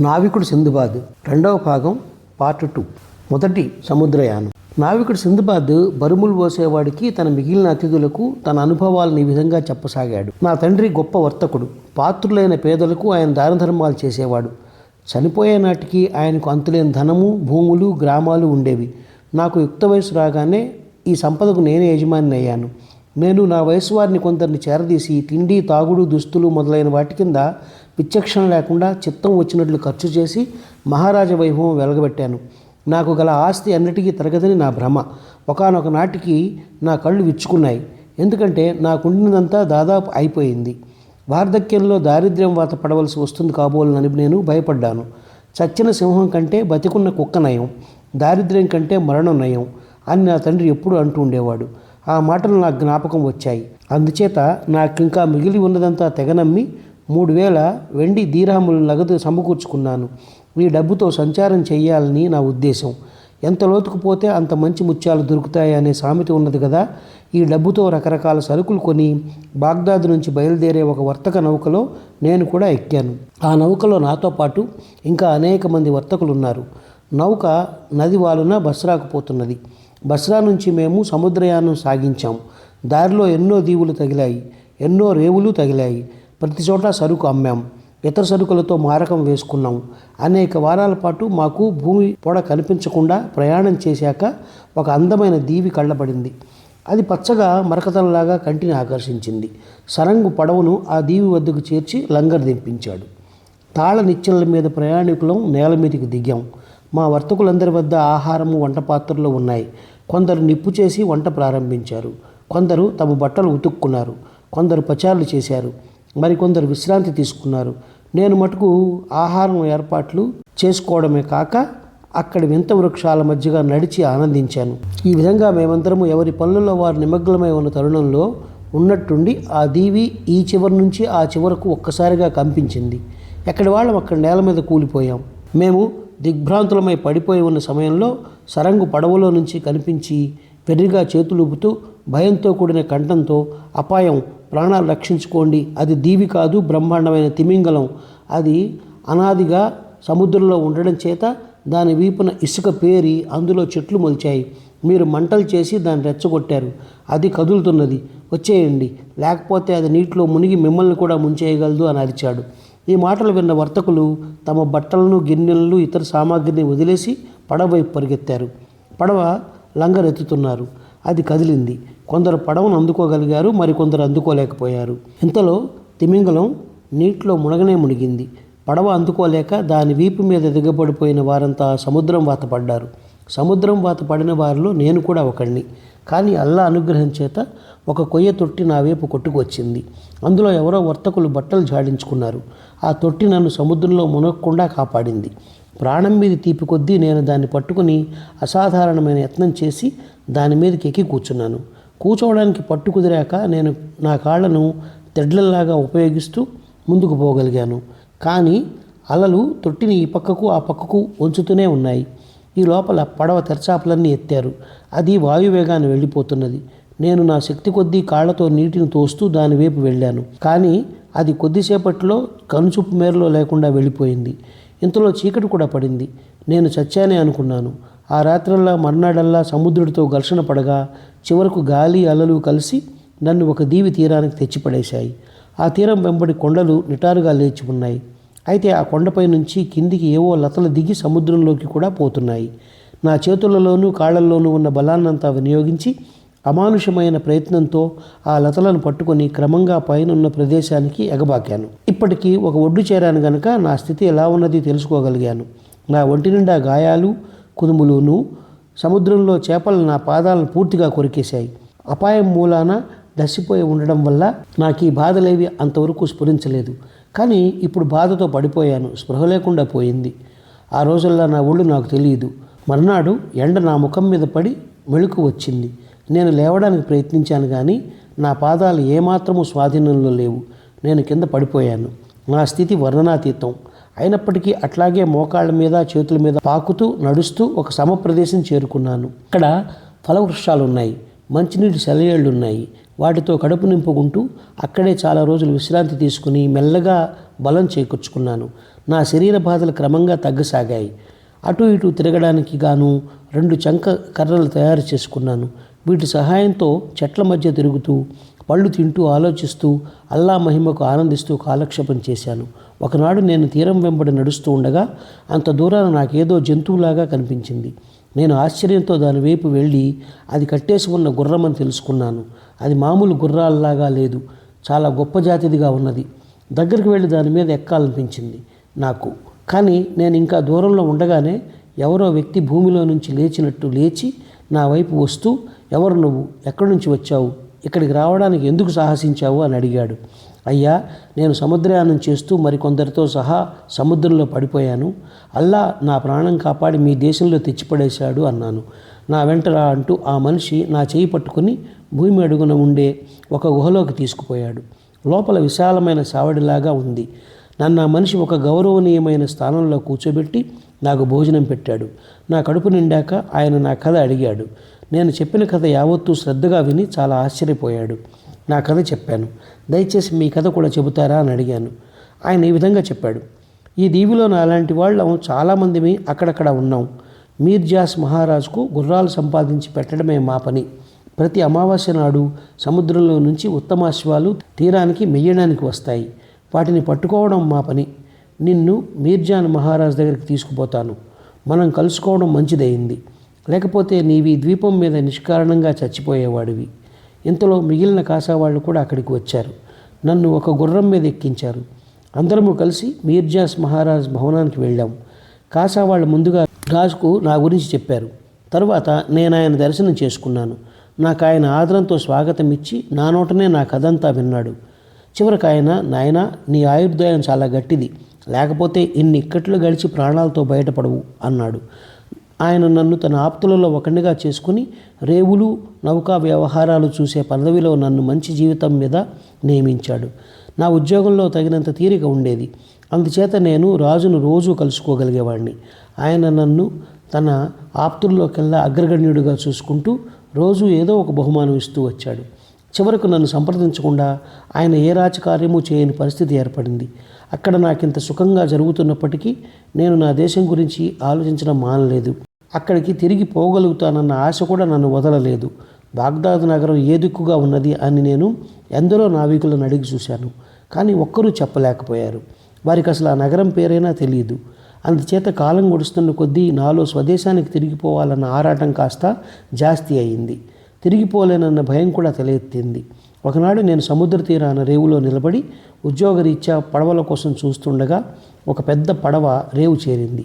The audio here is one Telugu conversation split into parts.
నావికుడు సింధుబాద్ రెండవ భాగం పార్ట్ టూ మొదటి సముద్రయానం. నావికుడు సింధుబాద్ బరుములు పోసేవాడికి తన మిగిలిన అతిథులకు తన అనుభవాలను ఈ విధంగా చెప్పసాగాడు. నా తండ్రి గొప్ప వర్తకుడు. పాత్రులైన పేదలకు ఆయన దాన ధర్మాలు చేసేవాడు. చనిపోయే నాటికి ఆయనకు అంతులేని ధనము భూములు గ్రామాలు ఉండేవి. నాకు యుక్త వయసు రాగానే ఈ సంపదకు నేనే యజమాని అయ్యాను. నేను నా వయసు వారిని కొందరిని చేరదీసి తిండి తాగుడు దుస్తులు మొదలైన వాటి కింద విచక్షణ లేకుండా చిత్తం వచ్చినట్లు ఖర్చు చేసి మహారాజ వైభవం వెలగబెట్టాను. నాకు గల ఆస్తి అన్నిటికీ తరగదని నా భ్రమ. ఒకనొక నాటికి నా కళ్ళు విచ్చుకున్నాయి. ఎందుకంటే నాకుండినదంతా దాదాపు అయిపోయింది. వార్ధక్యంలో దారిద్ర్యం వాత పడవలసి వస్తుంది కాబోలని నేను భయపడ్డాను. చచ్చిన సింహం కంటే బతికున్న కుక్క నయం. దారిద్ర్యం కంటే మరణం నయం అని నా తండ్రి ఎప్పుడూ అంటూ ఉండేవాడు. ఆ మాటలు నాకు జ్ఞాపకం వచ్చాయి. అందుచేత నాకింకా మిగిలి ఉన్నదంతా తెగనమ్మి మూడు వేల వెండి దీరాములు నగదు సమకూర్చుకున్నాను. ఈ డబ్బుతో సంచారం చేయాలని నా ఉద్దేశం. ఎంత లోతుకు పోతే అంత మంచి ముత్యాలు దొరుకుతాయి అనే సామెత ఉన్నది కదా? ఈ డబ్బుతో రకరకాల సరుకులు కొని బాగ్దాద్ నుంచి బయలుదేరే ఒక వర్తక నౌకలో నేను కూడా ఎక్కాను. ఆ నౌకలో నాతో పాటు ఇంకా అనేక మంది వర్తకులు ఉన్నారు నౌక నది వాలున బస్రాకు పోతున్నది. బస్రా నుంచి మేము సముద్రయానం సాగించాం. దారిలో ఎన్నో దీవులు తగిలాయి. ఎన్నో రేవులు తగిలాయి. ప్రతి చోట సరుకు అమ్మాం ఇతర సరుకులతో మారకం వేసుకున్నాం. అనేక వారాల పాటు మాకు భూమి పొడ కనిపించకుండా ప్రయాణం చేశాక ఒక అందమైన దీవి కళ్ళబడింది. అది పచ్చగా మరకతలలాగా కంటిని ఆకర్షించింది. సరంగు పడవను ఆ దీవి వద్దకు చేర్చి లంగర్ దింపించాడు. తాళ నిచ్చెనల మీద ప్రయాణికులం నేల మీదకి దిగాం. మా వర్తకులందరి వద్ద ఆహారము వంట పాత్రలు ఉన్నాయి. కొందరు నిప్పు చేసి వంట ప్రారంభించారు. కొందరు తమ బట్టలు ఉతుక్కున్నారు. కొందరు పచారులు చేశారు. మరికొందరు విశ్రాంతి తీసుకున్నారు. నేను మటుకు ఆహారం ఏర్పాట్లు చేసుకోవడమే కాక అక్కడి వింత వృక్షాల మధ్యగా నడిచి ఆనందించాను. ఈ విధంగా మేమందరము ఎవరి పనులలో వారు నిమగ్నమై ఉన్న తరుణంలో ఉన్నట్టుండి ఆ దీవి ఈ చివరి నుంచి ఆ చివరకు ఒక్కసారిగా కంపించింది. ఎక్కడి వాళ్ళం అక్కడ నేల మీద కూలిపోయాం. మేము దిగ్భ్రాంతులమై పడిపోయి ఉన్న సమయంలో సరంగు పడవలో నుంచి కనిపించి వెర్రిగా చేతులూపుతూ భయంతో కూడిన కంఠంతో అపాయం ప్రాణాలు రక్షించుకోండి. అది దీవి కాదు బ్రహ్మాండమైన తిమింగలం. అది అనాదిగా సముద్రంలో ఉండడం చేత దాని వీపున ఇసుక పేరి అందులో చెట్లు మొలిచాయి. మీరు మంటలు చేసి దాన్ని రెచ్చగొట్టారు. అది కదులుతున్నది. వచ్చేయండి. లేకపోతే అది నీటిలో మునిగి మిమ్మల్ని కూడా ముంచేయగలదు అని అరిచాడు. ఈ మాటలు విన్న వర్తకులు తమ బట్టలను గిన్నెలను ఇతర సామాగ్రిని వదిలేసి పడవ వైపు పరిగెత్తారు. పడవ లంగరెత్తుతున్నారు. అది కదిలింది. కొందరు పడవను అందుకోగలిగారు మరికొందరు అందుకోలేకపోయారు. ఇంతలో తిమింగలం నీటిలో మునగనే మునిగింది. పడవ అందుకోలేక దాని వీపు మీద దిగబడిపోయిన వారంతా సముద్రం వాత పడ్డారు. సముద్రం వాత పడిన వారిలో నేను కూడా ఒకడిని కానీ అల్లా అనుగ్రహం చేత ఒక కొయ్య తొట్టి నా వైపు కొట్టుకొచ్చింది అందులో ఎవరో వర్తకులు బట్టలు జాడించుకున్నారు. ఆ తొట్టి నన్ను సముద్రంలో మునగకుండా కాపాడింది. ప్రాణం మీద తీపి కొద్దీ నేను దాన్ని పట్టుకుని అసాధారణమైన యత్నం చేసి దాని మీదకి ఎక్కి కూర్చున్నాను. కూర్చోవడానికి పట్టు కుదిరాక నేను నా కాళ్ళను తెడ్లలాగా ఉపయోగిస్తూ ముందుకు పోగలిగాను. కానీ అలలు తొట్టిని ఈ పక్కకు ఆ పక్కకు వంచుతూనే ఉన్నాయి. ఈ లోపల పడవ తెరచాపలన్నీ ఎత్తారు. అది వాయువేగాన్ని వెళ్ళిపోతున్నది. నేను నా శక్తి కొద్దీ కాళ్ళతో నీటిని తోస్తూ దాని వైపు వెళ్ళాను. కానీ అది కొద్దిసేపట్లో కనుచూపు మేరలో లేకుండా వెళ్ళిపోయింది. ఇంతలో చీకటి కూడా పడింది. నేను చచ్చానే అనుకున్నాను. ఆ రాత్రల్లా మర్నాడల్లా సముద్రుడితో ఘర్షణ పడగా చివరకు గాలి అలలు కలిసి నన్ను ఒక దీవి తీరానికి తెచ్చిపడేశాయి. ఆ తీరం వెంబడి కొండలు నిటారుగా లేచి ఉన్నాయి. అయితే ఆ కొండపై నుంచి కిందికి ఏవో లతలు దిగి సముద్రంలోకి కూడా పోతున్నాయి. నా చేతులలోనూ కాళ్ళల్లోనూ ఉన్న బలాన్నంతా వినియోగించి అమానుషమైన ప్రయత్నంతో ఆ లతలను పట్టుకొని క్రమంగా పైనున్న ప్రదేశానికి ఎగబాకాను. ఇప్పటికీ ఒక ఒడ్డు చేరాను గనక నా స్థితి ఎలా ఉన్నది తెలుసుకోగలిగాను. నా ఒంటి నిండా గాయాలు కుదుములును సముద్రంలో చేపలు నా పాదాలను పూర్తిగా కొరికేశాయి. అపాయం మూలాన దసిపోయి ఉండడం వల్ల నాకు ఈ బాధలేవి అంతవరకు స్ఫురించలేదు. కానీ ఇప్పుడు బాధతో పడిపోయాను. స్పృహ లేకుండా పోయింది. ఆ రోజుల్లో నా ఒళ్ళు నాకు తెలియదు. మర్నాడు ఎండ నా ముఖం మీద పడి మెళుకు వచ్చింది. నేను లేవడానికి ప్రయత్నించాను కానీ నా పాదాలు ఏమాత్రము స్వాధీనంలో లేవు. నేను కింద పడిపోయాను. నా స్థితి వర్ణనాతీతం. అయినప్పటికీ అట్లాగే మోకాళ్ళ మీద చేతుల మీద పాకుతూ నడుస్తూ ఒక సమ ప్రదేశం చేరుకున్నాను. ఇక్కడ ఫలవృక్షాలు ఉన్నాయి మంచినీటి సెలయేళ్ళు ఉన్నాయి వాటితో కడుపు నింపుకుంటూ అక్కడే చాలా రోజులు విశ్రాంతి తీసుకుని మెల్లగా బలం చేకూర్చుకున్నాను. నా శరీర బాధలు క్రమంగా తగ్గసాగాయి. అటు ఇటు తిరగడానికి గాను రెండు చంక కర్రలు తయారు చేసుకున్నాను. వీటి సహాయంతో చెట్ల మధ్య తిరుగుతూ పళ్ళు తింటూ ఆలోచిస్తూ అల్లా మహిమకు ఆనందిస్తూ కాలక్షేపం చేశాను. ఒకనాడు నేను తీరం వెంబడి నడుస్తూ ఉండగా అంత దూరాన నాకేదో జంతువులాగా కనిపించింది. నేను ఆశ్చర్యంతో దాని వైపు వెళ్ళి అది కట్టేసి ఉన్న గుర్రమని తెలుసుకున్నాను. అది మామూలు గుర్రాల్లాగా లేదు. చాలా గొప్ప జాతిదిగా ఉన్నది. దగ్గరికి వెళ్ళి దాని మీద ఎక్కాలనిపించింది నాకు. కానీ నేను ఇంకా దూరంలో ఉండగానే ఎవరో వ్యక్తి భూమిలో నుంచి లేచినట్టు లేచి నా వైపు వస్తూ ఎవరు నువ్వు? ఎక్కడి నుంచి వచ్చావు? ఇక్కడికి రావడానికి ఎందుకు సాహసించావు అని అడిగాడు. అయ్యా నేను సముద్రయానం చేస్తూ మరికొందరితో సహా సముద్రంలో పడిపోయాను. అల్లా నా ప్రాణం కాపాడి మీ దేశంలో తెచ్చిపడేశాడు అన్నాను. నా వెంట రా అంటూ ఆ మనిషి నా చేయి పట్టుకుని భూమి అడుగున ఉండే ఒక గుహలోకి తీసుకుపోయాడు. లోపల విశాలమైన సావడిలాగా ఉంది. నన్ను ఆ మనిషి ఒక గౌరవనీయమైన స్థానంలో కూర్చోబెట్టి నాకు భోజనం పెట్టాడు. నా కడుపు నిండాక ఆయన నా కథ అడిగాడు. నేను చెప్పిన కథ యావత్తూ శ్రద్ధగా విని చాలా ఆశ్చర్యపోయాడు. నా కథ చెప్పాను. దయచేసి మీ కథ కూడా చెబుతారా అని అడిగాను. ఆయన ఈ విధంగా చెప్పాడు. ఈ దీవిలో నాలాంటి వాళ్ళం చాలామందిమి అక్కడక్కడ ఉన్నాం. మీర్జాస్ మహారాజుకు గుర్రాలు సంపాదించి పెట్టడమే మా పని. ప్రతి అమావాస్య నాడు సముద్రంలో నుంచి ఉత్తమాశ్వాలు తీరానికి మెయ్యడానికి వస్తాయి. వాటిని పట్టుకోవడం మా పని. నిన్ను మీర్జాన్ మహారాజ్ దగ్గరికి తీసుకుపోతాను. మనం కలుసుకోవడం మంచిదైంది లేకపోతే నీవి ద్వీపం మీద నిష్కారణంగా చచ్చిపోయేవాడివి. ఇంతలో మిగిలిన కాసావాళ్ళు కూడా అక్కడికి వచ్చారు. నన్ను ఒక గుర్రం మీద ఎక్కించారు. అందరము కలిసి మీర్జాస్ మహారాజ్ భవనానికి వెళ్ళాం. కాసావాళ్ళు ముందుగా రాజుకు నా గురించి చెప్పారు. తరువాత నేను ఆయన దర్శనం చేసుకున్నాను. నాకు ఆయన ఆదరంతో స్వాగతం ఇచ్చి నా నోటనే నా కథంతా విన్నాడు. చివరికి ఆయన నాయన నీ ఆయుర్దాయం చాలా గట్టిది. లేకపోతే ఇన్ని ఇక్కట్లు గడిచి ప్రాణాలతో బయటపడవు అన్నాడు. ఆయన నన్ను తన ఆప్తులలో ఒకనిగా చేసుకుని రేవులు నౌకా వ్యవహారాలు చూసే పదవిలో నన్ను మంచి జీవితం మీద నియమించాడు. నా ఉద్యోగంలో తగినంత తీరిక ఉండేది. అందుచేత నేను రాజును రోజు కలుసుకోగలిగేవాడిని ఆయన నన్ను తన ఆప్తుల్లోకెల్లా అగ్రగణ్యుడిగా చూసుకుంటూ రోజు ఏదో ఒక బహుమానం ఇస్తూ వచ్చాడు. చివరకు నన్ను సంప్రదించకుండా ఆయన ఏ రాజకార్యము చేయని పరిస్థితి ఏర్పడింది. అక్కడ నాకింత సుఖంగా జరుగుతున్నప్పటికీ నేను నా దేశం గురించి ఆలోచించడం మానలేదు. అక్కడికి తిరిగి పోగలుగుతానన్న ఆశ కూడా నన్ను వదలలేదు. బాగ్దాద్ నగరం ఏ దిక్కుగా ఉన్నది అని నేను ఎందరో నావికులను అడిగి చూశాను. కానీ ఒక్కరూ చెప్పలేకపోయారు. వారికి అసలు ఆ నగరం పేరైనా తెలియదు అందుచేత కాలం గడుస్తున్న కొద్దీ నాలో స్వదేశానికి తిరిగిపోవాలన్న ఆరాటం కాస్త జాస్తి అయింది. తిరిగిపోలేనన్న భయం కూడా తలెత్తింది. ఒకనాడు నేను సముద్ర తీరాన రేవులో నిలబడి ఉద్యోగరీత్యా పడవల కోసం చూస్తుండగా ఒక పెద్ద పడవ రేవు చేరింది.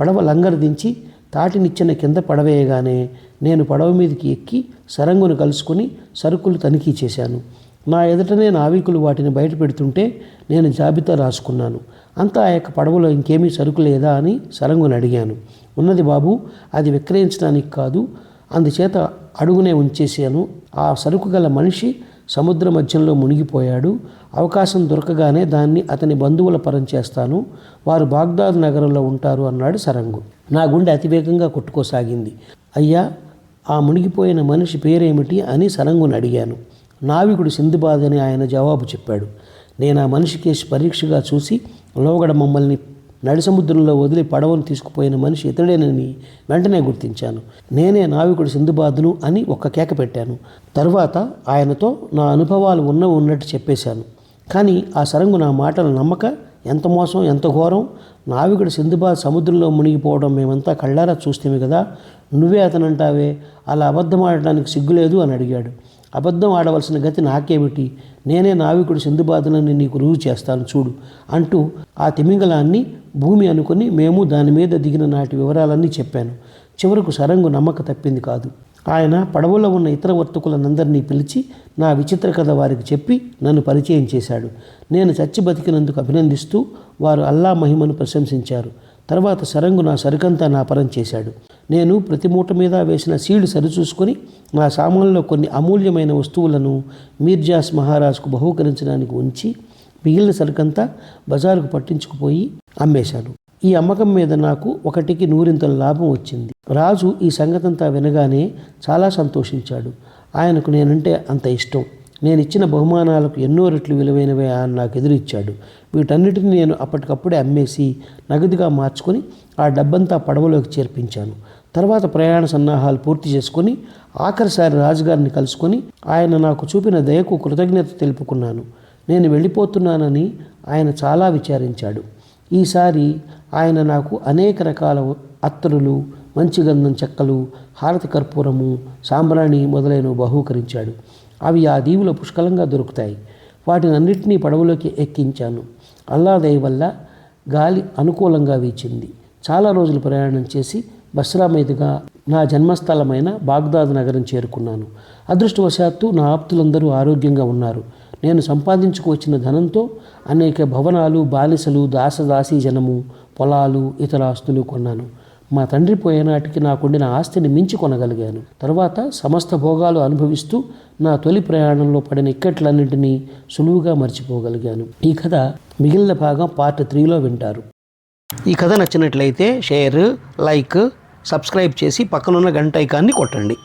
పడవ లంగరు దించి తాటినిచ్చిన కింద పడవేయగానే నేను పడవ మీదకి ఎక్కి సరంగును కలుసుకుని సరుకులు తనిఖీ చేశాను. నా ఎదుటనే నావికులు వాటిని బయట పెడుతుంటే నేను జాబితా రాసుకున్నాను. అంతా ఆ యొక్క పడవలో ఇంకేమీ సరుకు లేదా అని సరంగుని అడిగాను. ఉన్నది బాబు అది విక్రయించడానికి కాదు అందుచేత అడుగునే ఉంచేశాను. ఆ సరుకు గల మనిషి సముద్ర మధ్యంలో మునిగిపోయాడు. అవకాశం దొరకగానే దాన్ని అతని బంధువుల పరం చేస్తాను. వారు బాగ్దాద్ నగరంలో ఉంటారు అన్నాడు సరంగు. నా గుండె అతివేగంగా కొట్టుకోసాగింది. అయ్యా ఆ మునిగిపోయిన మనిషి పేరేమిటి అని సరంగుని అడిగాను. నావికుడు సింధుబాద్ అని ఆయన జవాబు చెప్పాడు. నేను ఆ మనిషి కేసు పరీక్షగా చూసి లోగడ మమ్మల్ని నడి సముద్రంలో వదిలి పడవను తీసుకుపోయిన మనిషి ఇతడేనని వెంటనే గుర్తించాను. నేనే నావికుడు సింధుబాదును అని ఒక్క కేక పెట్టాను. తరువాత ఆయనతో నా అనుభవాలు ఉన్న ఉన్నట్టు చెప్పేశాను. కానీ ఆ సరంగు నా మాటలు నమ్మక ఎంత మోసం ఎంత ఘోరం? నావికుడు సింధుబాద్ సముద్రంలో మునిగిపోవడం మేమంతా కళ్ళారా చూస్తేమి కదా. నువ్వే అతనంటావే? అలా అబద్ధమాడటానికి సిగ్గులేదు అని అడిగాడు. అబద్ధం ఆడవలసిన గతి నాకేమిటి? నేనే నావికుడు సింధుబాదులని నీకు రుజువు చేస్తాను చూడు అంటూ ఆ తిమింగలాన్ని భూమి అనుకుని మేము దాని మీద దిగిన నాటి వివరాలన్నీ చెప్పాను. చివరకు సరంగు నమ్మక తప్పింది కాదు. ఆయన పడవలో ఉన్న ఇతర వర్తకులనందరినీ పిలిచి నా విచిత్ర కథ వారికి చెప్పి నన్ను పరిచయం చేశాడు. నేను చచ్చి బతికినందుకు అభినందిస్తూ వారు అల్లా మహిమను ప్రశంసించారు. తర్వాత సరంగు నా సరుకంతా నా పరం చేశాడు. నేను ప్రతి మూట మీద వేసిన సీళ్ళు సరిచూసుకొని నా సామాన్లో కొన్ని అమూల్యమైన వస్తువులను మీర్జాస్ మహారాజ్కు బహూకరించడానికి ఉంచి మిగిలిన సరుకంతా బజారుకు పట్టించుకుపోయి అమ్మేశాను ఈ అమ్మకం మీద నాకు ఒకటికి నూరింతల లాభం వచ్చింది. రాజు ఈ సంగతంతా వినగానే చాలా సంతోషించాడు. ఆయనకు నేనంటే అంత ఇష్టం. నేను ఇచ్చిన బహుమానాలకు ఎన్నో రెట్లు విలువైనవే ఆయన నాకు ఎదురిచ్చాడు. వీటన్నిటిని నేను అప్పటికప్పుడే అమ్మేసి నగదుగా మార్చుకొని ఆ డబ్బంతా పడవలోకి చేర్పించాను. తర్వాత ప్రయాణ సన్నాహాలు పూర్తి చేసుకొని ఆఖరిసారి రాజుగారిని కలుసుకొని ఆయన నాకు చూపిన దయకు కృతజ్ఞత తెలుపుకున్నాను. నేను వెళ్ళిపోతున్నానని ఆయన చాలా విచారించాడు. ఈసారి ఆయన నాకు అనేక రకాల అత్తరులు మంచి గంధం చెక్కలు హారతి కర్పూరము సాంబ్రాణి మొదలైనవి బహూకరించాడు. అవి ఆ దీవులో పుష్కలంగా దొరుకుతాయి. వాటిని అన్నింటినీ పడవలోకి ఎక్కించాను. అల్లాదయ వల్ల గాలి అనుకూలంగా వీచింది. చాలా రోజులు ప్రయాణం చేసి బస్రా మీదుగా నా జన్మస్థలమైన బాగ్దాద్ నగరం చేరుకున్నాను. అదృష్టవశాత్తు నా ఆప్తులందరూ ఆరోగ్యంగా ఉన్నారు. నేను సంపాదించుకువచ్చిన ధనంతో అనేక భవనాలు బానిసలు దాసదాసీ జనము పొలాలు ఇతర ఆస్తులు కొన్నాను. మా తండ్రి పోయేనాటికి నాకుండిన ఆస్తిని మించి కొనగలిగాను. తర్వాత సమస్త భోగాలు అనుభవిస్తూ నా తొలి ప్రయాణంలో పడిన ఇక్కట్లన్నింటినీ సులువుగా మర్చిపోగలిగాను. ఈ కథ మిగిలిన భాగం పార్ట్ త్రీలో వింటారు. ఈ కథ నచ్చినట్లయితే షేర్ లైక్ సబ్స్క్రైబ్ చేసి పక్కనున్న గంట ఐకాన్ని కొట్టండి.